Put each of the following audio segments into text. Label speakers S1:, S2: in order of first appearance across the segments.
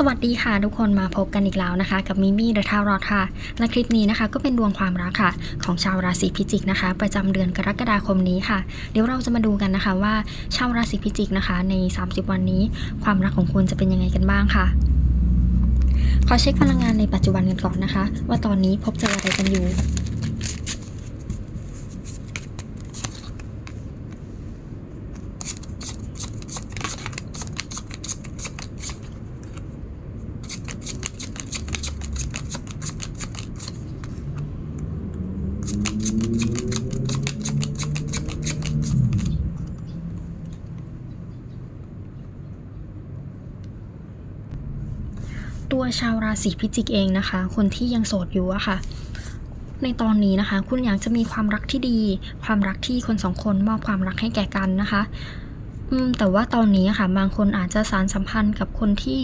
S1: สวัสดีค่ะทุกคนมาพบกันอีกแล้วนะคะ กับมิมี่เดอะทารอค่ะและคลิปนี้นะคะ ก็เป็นดวงความรักค่ะ ของชาวราศีพิจิกนะคะ ประจำเดือนกรกฎาคมนี้ค่ะ เดี๋ยวเราจะมาดูกันนะคะว่าชาวราศีพิจิกนะคะ ใน 30 วันนี้ ความรักของคุณจะเป็นยังไงกันบ้างค่ะขอเช็คพลังงานในปัจจุบันกันก่อนนะคะ ว่าตอนนี้พบเจออะไรกันอยู่ ชาวราศีพิจิกเองนะคะ คนที่ยังโสดอยู่อะค่ะ ในตอนนี้นะคะ คุณอยากจะมีความรักที่ดี ความรักที่คนสองคนมอบความรักให้แก่กันนะคะ อืมแต่ว่าตอนนี้อะค่ะ บางคนอาจจะสารสัมพันธ์กับคนที่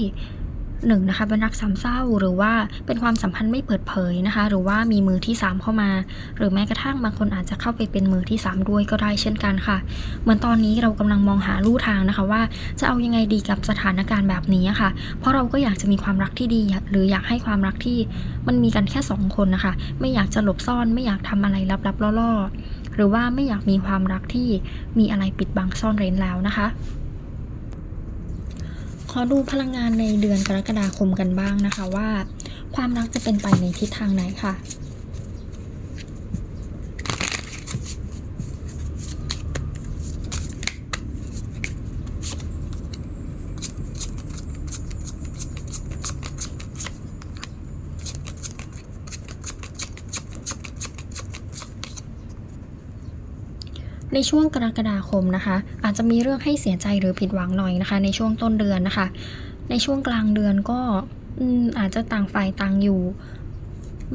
S1: หนึ่งนะคะเป็นรักสามเศร้าหรือว่าเป็นความสัมพันธ์ไม่เปิดเผยนะคะ หรือว่ามีมือที่สามเข้ามา หรือแม้กระทั่งบางคนอาจจะเข้าไปเป็นมือที่สามด้วยก็ได้เช่นกันค่ะ เหมือนตอนนี้เรากำลังมองหาลู่ทางนะคะว่าจะเอายังไงดีกับสถานการณ์แบบนี้ค่ะ เพราะเราก็อยากจะมีความรักที่ดี หรืออยากให้ความรักที่มันมีกันแค่สองคนนะคะ ไม่อยากจะหลบซ่อน ไม่อยากทำอะไรลับๆล่อๆ หรือว่าไม่อยากมีความรักที่มีอะไรปิดบังซ่อนเร้นแล้วนะคะ อดูพลังงานในเดือนกรกฎาคมกันบ้างนะคะว่า ความรักจะเป็นไปในทิศทางไหนค่ะ ในช่วงกรกฎาคมนะคะ อาจจะมีเรื่องให้เสียใจหรือผิดหวังหน่อยนะคะ ในช่วงต้นเดือนนะคะ ในช่วงกลางเดือนก็อาจจะต่างฝ่ายต่างอยู่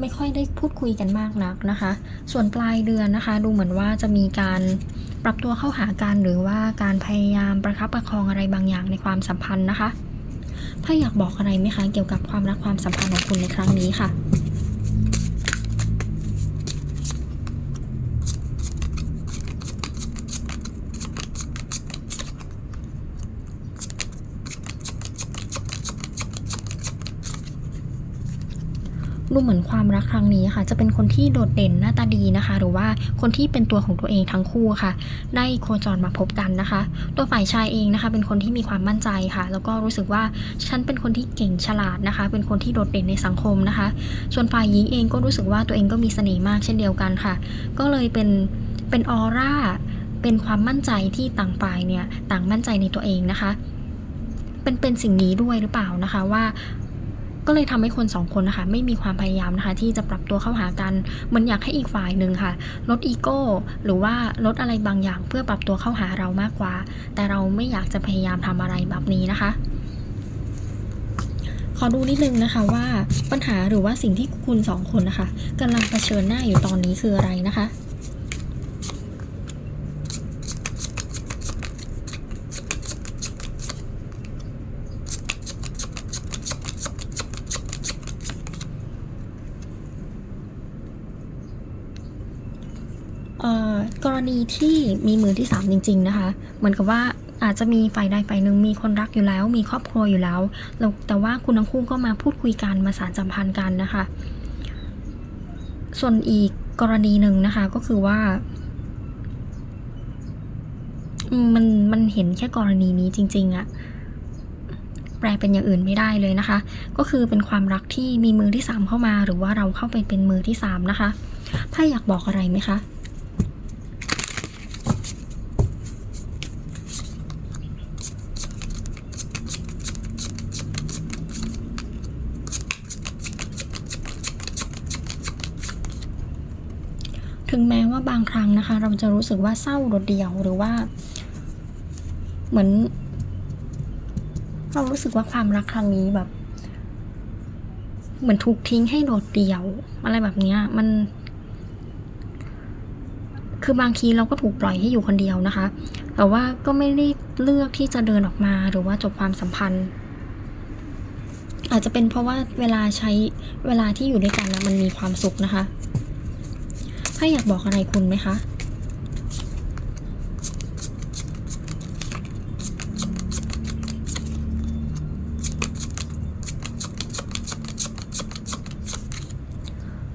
S1: ไม่ค่อยได้พูดคุยกันมากนักนะคะ ส่วนปลายเดือนนะคะ ดูเหมือนว่าจะมีการปรับตัวเข้าหากันหรือว่าการพยายามประคับประคองอะไรบางอย่างในความสัมพันธ์นะคะ ถ้าอยากบอกอะไรไหมคะเกี่ยวกับความรักความสัมพันธ์ของคุณในครั้งนี้ค่ะ ดูเหมือนความรักครั้งนี้ค่ะ จะเป็นคนที่โดดเด่นหน้าตาดีนะคะ หรือว่าคนที่เป็นตัวของตัวเองทั้งคู่ค่ะ ได้โคจรมาพบกันนะคะ ตัวฝ่ายชายเองนะคะ เป็นคนที่มีความมั่นใจค่ะ แล้วก็รู้สึกว่าฉันเป็นคนที่เก่งฉลาดนะคะ เป็นคนที่โดดเด่นในสังคมนะคะ ส่วนฝ่ายหญิงเองก็รู้สึกว่าตัวเองก็มีเสน่ห์มากเช่นเดียวกันค่ะ ก็เลยเป็นเป็นออร่าเป็นความมั่นใจที่ต่างฝ่ายเนี่ยต่างมั่นใจในตัวเองนะคะ เป็นเป็นสิ่งนี้ด้วยหรือเปล่านะคะว่า ก็เลยทำให้คนสองคนนะคะไม่มีความพยายามนะคะที่จะปรับตัวเข้าหากันเหมันอยากให้อีกฝ่ายหนึ่งค่ะ ลดอีโก้หรือว่าลดอะไรบางอย่างเพื่อปรับตัวเข้าหาเรามากกว่า แต่เราไม่อยากจะพยายามทำอะไรแบบนี้นะคะขอดูนิดนึงนะคะว่าปัญหาหรือว่าสิ่งที่คุณสองคนนะคะกำลังเผชิญหน้าอยู่ตอนนี้คืออะไรนะคะ เอ่อกร ณีที่มีมือที่สามจริง ๆ นะคะ เหมือนกับว่าอาจจะมีฝ่ายใดฝ่ายหนึ่งมีคนรักอยู่แล้ว มีครอบครัวอยู่แล้วแล้วแต่ว่าคุณทั้งคู่ก็มาพูดคุยกันมาสานสัมพันธ์กันนะคะ ส่วนอีกกรณีหนึ่งนะคะก็คือว่ามมันมันเห็นแค่กรณีนี้จริง ๆอะแปลเป็นอย่างอื่นไม่ได้เลยนะคะ ก็คือเป็นความรักที่มีมือที่สามเข้ามา หรือว่าเราเข้าไปเป็นมือที่สามนะคะไพ่อยากบอกอะไรไหมคะ ถึงแม้ว่าบางครั้งนะคะ เราจะรู้สึกว่าเศร้าโดดเดี่ยวหรือว่า เหมือน เรารู้สึกว่าความรักครั้งนี้แบบ เหมือนถูกทิ้งให้โดดเดี่ยว อะไรแบบเนี้ย มัน คือบางทีเราก็ถูกปล่อยให้อยู่คนเดียวนะคะ แต่ว่าก็ไม่ได้เลือกที่จะเดินออกมาหรือว่าจบความสัมพันธ์อาจจะเป็นเพราะว่าเวลาใช้เวลาที่อยู่ด้วยกันนะมันมีความสุขนะคะ ข้าอยากบอกอะไรคุณไหมคะ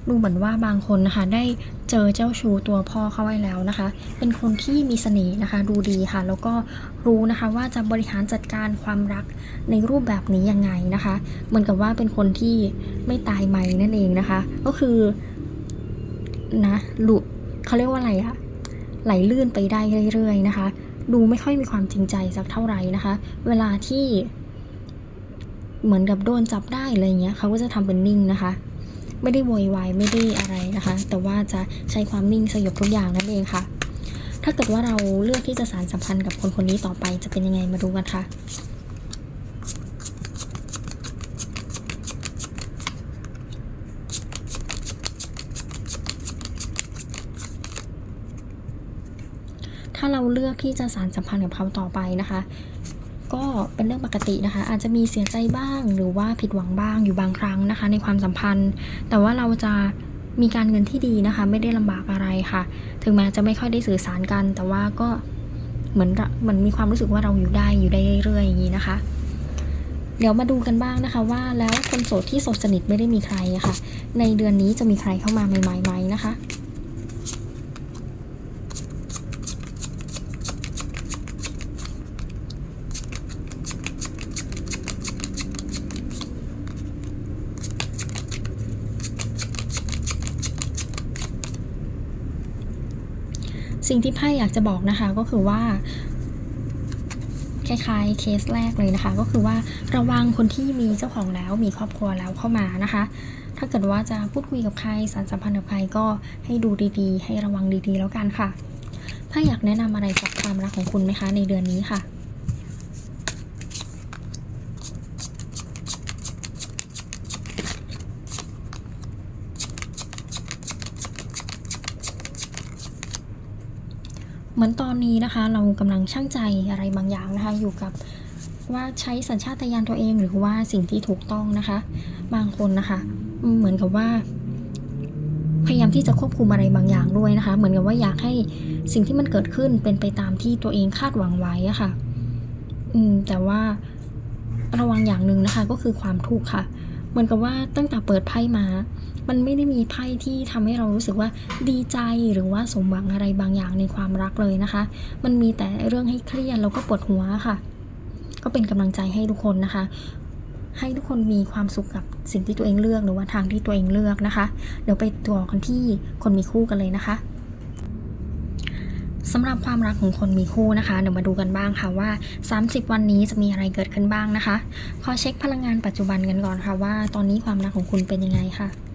S1: ดูเหมือนว่าบางคนนะคะได้เจอเจ้าชูตัวพ่อเข้าไว้แล้วนะคะ เป็นคนที่มีเสน่ห์นะคะ ดูดีค่ะ แล้วก็รู้นะคะว่าจะบริหารจัดการความรักในรูปแบบนี้ยังไงนะคะ เหมือนกับว่าเป็นคนที่ไม่ตายใหม่นั่นเองนะคะ ก็คือ นะหลุดเขาเรียกว่าอะไรอะไหลลื่นไปได้เรื่อยๆนะคะ ดูไม่ค่อยมีความจริงใจสักเท่าไหร่นะคะ เวลาที่เหมือนกับโดนจับได้อะไรเงี้ยเขาก็จะทำเป็นนิ่งนะคะ ไม่ได้โวยวายไม่ได้อะไรนะคะ แต่ว่าจะใช้ความนิ่งสยบทุกอย่างนั่นเองค่ะ ถ้าเกิดว่าเราเลือกที่จะสารสัมพันธ์กับคนคนนี้ต่อไปจะเป็นยังไงมาดูกันค่ะ ถ้า เลือกที่จะสารสัมพันธ์กับเขาต่อไปนะคะ ก็เป็นเรื่องปกตินะคะ อาจจะมีเสียใจบ้างหรือว่าผิดหวังบ้างอยู่บางครั้งนะคะ ในความสัมพันธ์ แต่ว่าเราจะมีการเงินที่ดีนะคะ ไม่ได้ลำบากอะไรค่ะ ถึงแม้จะไม่ค่อยได้สื่อสารกัน แต่ว่าก็เหมือนเหมือนมีความรู้สึกว่าเราอยู่ได้อยู่ได้เรื่อยๆอย่างนี้นะคะ เดี๋ยวมาดูกันบ้างนะคะ ว่าแล้วคนโสดที่โสดสนิทไม่ได้มีใครอะค่ะในเดือนนี้จะมีใครเข้ามาใหม่ๆไหมนะคะ สิ่งที่ไพ่อยากจะบอกนะคะก็คือว่าคล้ายๆเคสแรกเลยนะคะ ก็คือว่าระวังคนที่มีเจ้าของแล้วมีครอบครัวแล้วเข้ามานะคะ ถ้าเกิดว่าจะพูดคุยกับใครสารสัมพันธ์กับใครก็ให้ดูดีๆ ให้ระวังดีๆ แล้วกันค่ะ ถ้าอยากแนะนำอะไรกับความรักของคุณไหมคะ ในเดือนนี้ค่ะ เหมือนตอนนี้นะคะ เรากำลังช่างใจอะไรบางอย่างนะคะ อยู่กับว่าใช้สัญชาตญาณตัวเองหรือว่าสิ่งที่ถูกต้องนะคะ บางคนนะคะ เหมือนกับว่า พยายามที่จะควบคุมอะไรบางอย่างด้วยนะคะ เหมือนกับว่าอยากให้สิ่งที่มันเกิดขึ้นเป็นไปตามที่ตัวเองคาดหวังไว้อะค่ะ อืมแต่ว่าระวังอย่างหนึ่งนะคะ ก็คือความทุกข์ค่ะ เหมือนกับว่าตั้งแต่เปิดไพ่มา มันไม่ได้มีไพ่ที่ทำให้เรารู้สึกว่าดีใจหรือว่าสมหวังอะไรบางอย่างในความรักเลยนะคะ มันมีแต่เรื่องให้เครียดแล้วก็ปวดหัวค่ะ ก็เป็นกำลังใจให้ทุกคนนะคะ ให้ทุกคนมีความสุขกับสิ่งที่ตัวเองเลือกหรือว่าทางที่ตัวเองเลือกนะคะ เดี๋ยวไปตัวกันที่คนมีคู่กันเลยนะคะ สำหรับความรักของคนมีคู่นะคะ เดี๋ยวมาดูกันบ้างค่ะว่า 30 วันนี้จะมีอะไรเกิดขึ้นบ้างนะคะ ขอเช็คพลังงานปัจจุบันกันก่อนค่ะว่า ตอนนี้ความรักของคุณเป็นยังไงค่ะ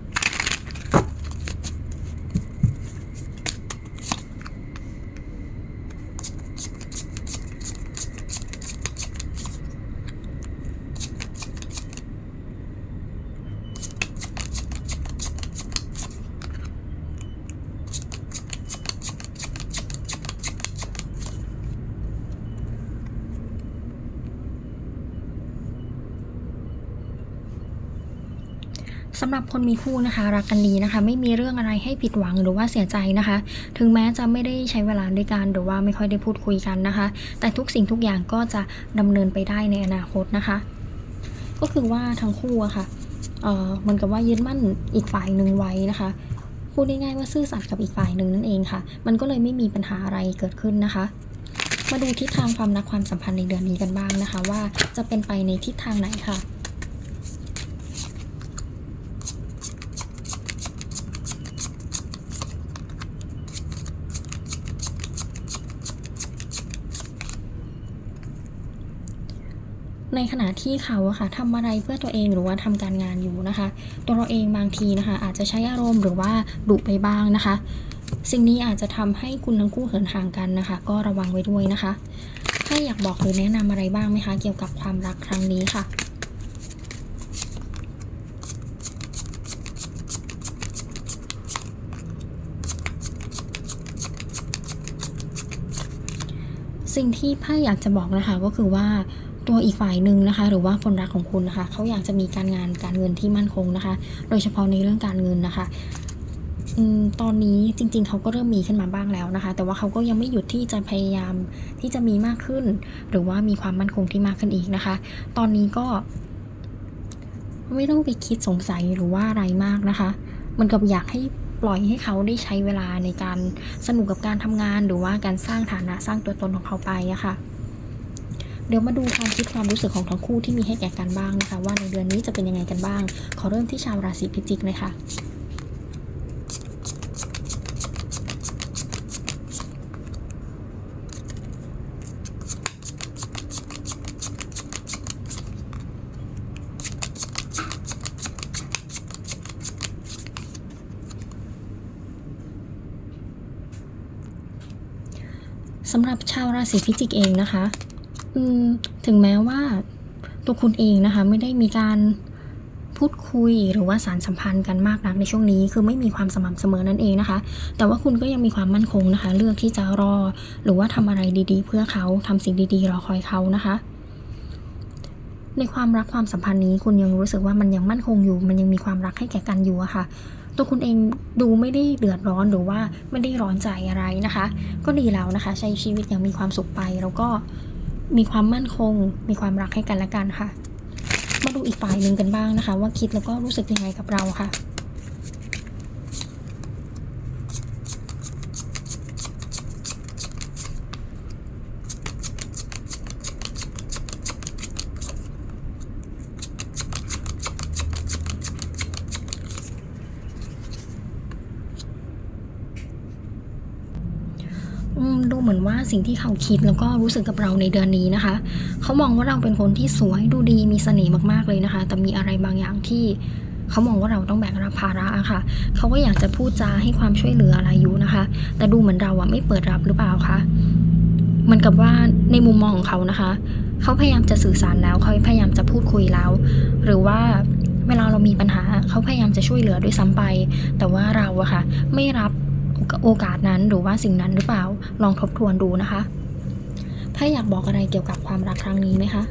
S1: สำหรับคนมีคู่นะคะ รักกันดีนะคะ ไม่มีเรื่องอะไรให้ผิดหวังหรือว่าเสียใจนะคะ ถึงแม้จะไม่ได้ใช้เวลาด้วยกันหรือว่าไม่ค่อยได้พูดคุยกันนะคะ แต่ทุกสิ่งทุกอย่างก็จะดำเนินไปได้ในอนาคตนะคะ ก็คือว่าทั้งคู่อะค่ะเอ่อเหมือนกับว่ายึดมั่นอีกฝ่ายหนึ่งไว้นะคะพูดง่ายๆว่าซื่อสัตย์กับอีกฝ่ายหนึ่งนั่นเองค่ะ มันก็เลยไม่มีปัญหาอะไรเกิดขึ้นนะคะ มาดูทิศทางความรักความสัมพันธ์ในเดือนนี้กันบ้างนะคะ ว่าจะเป็นไปในทิศทางไหนค่ะ ในขณะที่เขาอะค่ะทำอะไรเพื่อตัวเองหรือว่าทำการงานอยู่นะคะ ตัวเราเองบางทีนะคะ อาจจะใช้อารมณ์หรือว่าดุไปบ้างนะคะ สิ่งนี้อาจจะทำให้คุณทั้งคู่เหินห่างกันนะคะ ก็ระวังไว้ด้วยนะคะถ้าอยากบอกหรือแนะนำอะไรบ้างไหมคะ เกี่ยวกับความรักครั้งนี้ค่ะสิ่งที่ไพ่อยากจะบอกนะคะก็คือว่า ตัวอีกฝ่ายหนึ่งนะคะ หรือว่าคนรักของคุณนะคะเขาอยากจะมีการงานการเงินที่มั่นคงนะคะ โดยเฉพาะในเรื่องการเงินนะคะตอนนี้จริงๆ เขาก็เริ่มมีขึ้นมาบ้างแล้วนะคะ แต่ว่าเขาก็ยังไม่หยุดที่จะพยายามที่จะมีมากขึ้น หรือว่ามีความมั่นคงที่มากขึ้นอีกนะคะ ตอนนี้ก็ไม่ต้องไปคิดสงสัยหรือว่าอะไรมากนะคะ มันกับอยากให้ปล่อยให้เขาได้ใช้เวลาในการสนุกกับการทำงาน หรือว่าการสร้างฐานะสร้างตัวตนของเขาไปอะค่ะ เดี๋ยวมาดูความคิดความรู้สึกของทั้งคู่ที่มีให้แก่กันบ้างนะคะ ว่าในเดือนนี้จะเป็นยังไงกันบ้าง ขอเริ่มที่ชาวราศีพิจิกเลยค่ะสำหรับชาวราศีพิจิกเองนะคะ อืมถึงแม้ว่าตัวคุณเองนะคะไม่ได้มีการพูดคุยหรือว่าสารสัมพันธ์กันมากนักในช่วงนี้ คือไม่มีความสม่ำเสมอนั่นเองนะคะ แต่ว่าคุณก็ยังมีความมั่นคงนะคะ เลือกที่จะรอ หรือว่าทำอะไรดีๆ เพื่อเขาทำสิ่งดีๆ รอคอยเขานะคะ ในความรักความสัมพันธ์นี้คุณยังรู้สึกว่ามันยังมั่นคงอยู่ มันยังมีความรักให้แก่กันอยู่อะค่ะ ตัวคุณเองดูไม่ได้เดือดร้อนหรือว่าไม่ได้ร้อนใจอะไรนะคะ ก็ดีแล้วนะคะ ใช้ชีวิตอย่างมีความสุขไปแล้วก็ มีความมั่นคง มีความรักให้กันและกันค่ะ มาดูอีกฝ่ายหนึ่งกันบ้างนะคะ ว่าคิดแล้วก็รู้สึกยังไงกับเราค่ะ อืมดูเหมือนว่า สิ่งที่เขาคิดแล้วก็รู้สึกกับเราในเดือนนี้นะคะ เขามองว่าเราเป็นคนที่สวยดูดีมีเสน่ห์มากๆเลยนะคะ แต่มีอะไรบางอย่างที่เขามองว่าเราต้องแบกรับภาระอะค่ะ เขาก็อยากจะพูดจาให้ความช่วยเหลืออะไรอยู่นะคะ แต่ดูเหมือนเราอะไม่เปิดรับหรือเปล่าคะเหมือนกับว่าในมุมมองของเขานะคะ เขาพยายามจะสื่อสารแล้วเขาพยายามจะพูดคุยแล้ว หรือว่าเวลาเรามีปัญหาเขาพยายามจะช่วยเหลือด้วยซ้ำไป แต่ว่าเราอะค่ะ ไม่รับ โอกาสนั้นหรือว่าสิ่งนั้นหรือเปล่า ลองทบทวนดูนะคะไพ่อยากบอกอะไรเกี่ยวกับความรักครั้งนี้ไหมคะ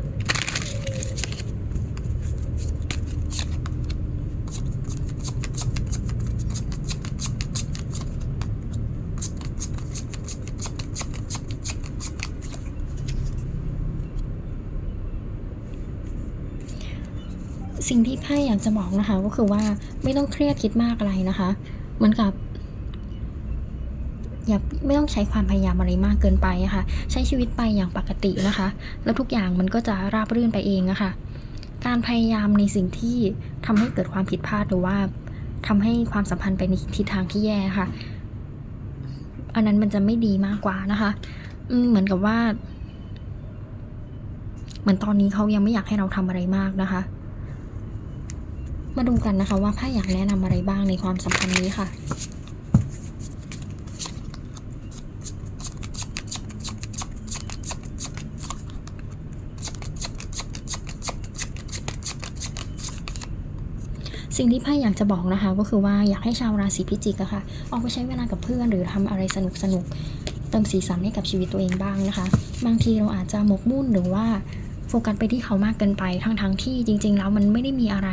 S1: สิ่งที่ไพ่อยากจะบอกนะคะก็คือว่าไม่ต้องเครียดคิดมากอะไรนะคะ เหมือนกับ อย่าไม่ต้องใช้ความพยายามอะไรมากเกินไปอะค่ะใช้ชีวิตไปอย่างปกตินะคะ แล้วทุกอย่างมันก็จะราบรื่นไปเองอะคะการพยายามในสิ่งที่ทำให้เกิดความผิดพลาดหรือว่าทำให้ความสัมพันธ์ไปในทิศทางที่แย่ค่ะ อันนั้นมันจะไม่ดีมากกว่านะคะอืเหมือนกับว่า เหมือนตอนนี้เขายังไม่อยากให้เราทำอะไรมากนะคะ มาดูกันนะคะว่าไพ่อยากแนะนำอะไรบ้างในความสัมพันธ์นี้ค่ะ สิ่งที่ไพ่อยากจะบอกนะคะ ก็คือว่าอยากให้ชาวราศีพิจิกอะค่ะออกไปใช้เวลากับเพื่อนหรือทำอะไรสนุกสนุกๆเติมสีสันให้กับชีวิตตัวเองบ้างนะคะ บางทีเราอาจจะหมกมุ่นหรือว่าโฟกัสไปที่เขามากเกินไปทั้งๆทที่จริง ๆ แล้วมันไม่ได้มีอะไร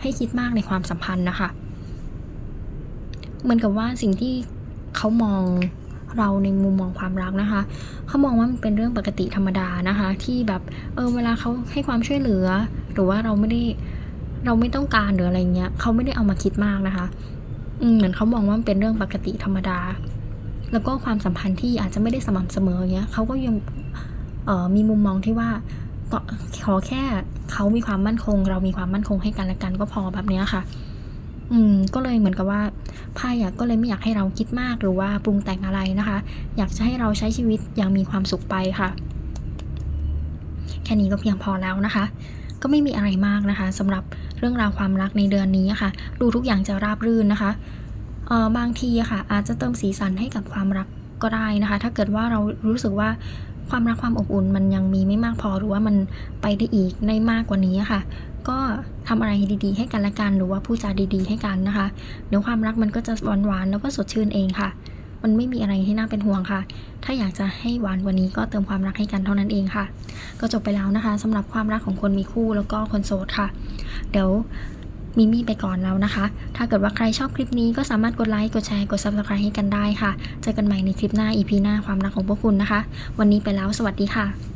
S1: ให้คิดมากในความสัมพันธ์นะคะเหมือนกับว่าสิ่งที่เขามองเราในมุมมองความรักนะคะ เขามองว่ามันเป็นเรื่องปกติธรรมดานะคะ ที่แบบเออเวลาเขาให้ความช่วยเหลือ หรือว่าเราไม่ได้ เราไม่ต้องการหรืออะไรเงี้ยเขาไม่ได้เอามาคิดมากนะคะเหมือนเขามองว่ามันเป็นเรื่องปกติธรรมดา แล้วก็ความสัมพันธ์ที่อาจจะไม่ได้สม่ำเสมอเงี้ยเขาก็ยังเออมีมุมมองที่ว่าขอแค่เขามีความมั่นคง เรามีความมั่นคงให้กันและกันก็พอแบบเนี้ยค่ะ อืม ก็เลยเหมือนกับว่าไพ่อะก็เลยไม่อยากให้เราคิดมากหรือว่าปรุงแต่งอะไรนะคะ อยากจะให้เราใช้ชีวิตอย่างมีความสุขไปค่ะ แค่นี้ก็เพียงพอแล้วนะคะ ก็ไม่มีอะไรมากนะคะสำหรับ เรื่องราวความรักในเดือนนี้ค่ะ ดูทุกอย่างจะราบรื่นนะคะเอ่อบางทีค่ะ อาจจะเติมสีสันให้กับความรักก็ได้นะคะ ถ้าเกิดว่าเรารู้สึกว่าความรักความอบอุ่นมันยังมีไม่มากพอหรือว่ามันไปได้อีกได้มากกว่านี้ค่ะ ก็ทำอะไรดีๆ ให้กันและกันหรือว่าพูดจาดีๆ ให้กันนะคะ เดี๋ยวความรักมันก็จะหวานๆแล้วก็สดชื่นเองค่ะ มันไม่มีอะไรที่น่าเป็นห่วงค่ะ ถ้าอยากจะให้หวานวันนี้ก็เติมความรักให้กันเท่านั้นเองค่ะ ก็จบไปแล้วนะคะสำหรับความรักของคนมีคู่แล้วก็คนโสดค่ะ เดี๋ยวมิมี่ไปก่อนแล้วนะคะ ถ้าเกิดว่าใครชอบคลิปนี้ก็สามารถกดไลค์ กดแชร์ กด subscribe ให้กันได้ค่ะ เจอกันใหม่ในคลิปหน้า EP หน้าความรักของพวกคุณนะคะ วันนี้ไปแล้ว สวัสดีค่ะ